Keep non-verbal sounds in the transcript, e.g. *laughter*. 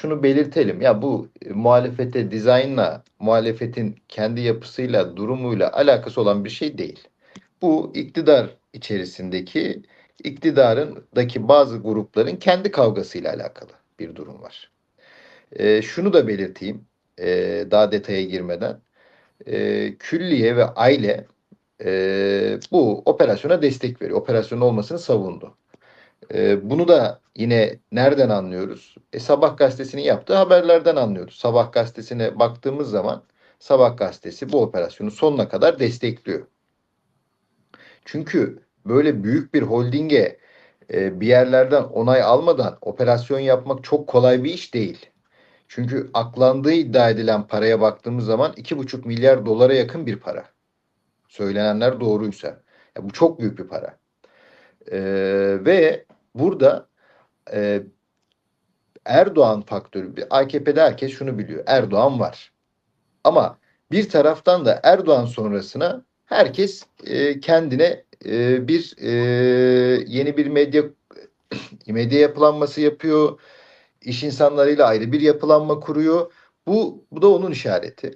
şunu belirtelim. Ya bu e, muhalefete dizaynla, muhalefetin kendi yapısıyla, durumuyla alakası olan bir şey değil. Bu iktidar içerisindeki iktidarındaki bazı grupların kendi kavgasıyla alakalı bir durum var. E, şunu da belirteyim e, daha detaya girmeden. E, külliye ve aile e, bu operasyona destek veriyor. Operasyon olmasını savundu. E, bunu da yine nereden anlıyoruz? E, Sabah gazetesinin yaptığı haberlerden anlıyoruz. Sabah gazetesine baktığımız zaman Sabah gazetesi bu operasyonu sonuna kadar destekliyor. Çünkü böyle büyük bir holdinge e, bir yerlerden onay almadan operasyon yapmak çok kolay bir iş değil. Çünkü aklandığı iddia edilen paraya baktığımız zaman 2,5 milyar dolara yakın bir para. Söylenenler doğruysa. Ya bu çok büyük bir para. Ee, ve burada e, Erdoğan faktörü, AKP'de herkes şunu biliyor. Erdoğan var. Ama bir taraftan da Erdoğan sonrasına herkes e, kendine e, bir e, yeni bir medya *clears throat* medya yapılanması yapıyor. İş insanlarıyla ayrı bir yapılanma kuruyor. Bu bu da onun işareti.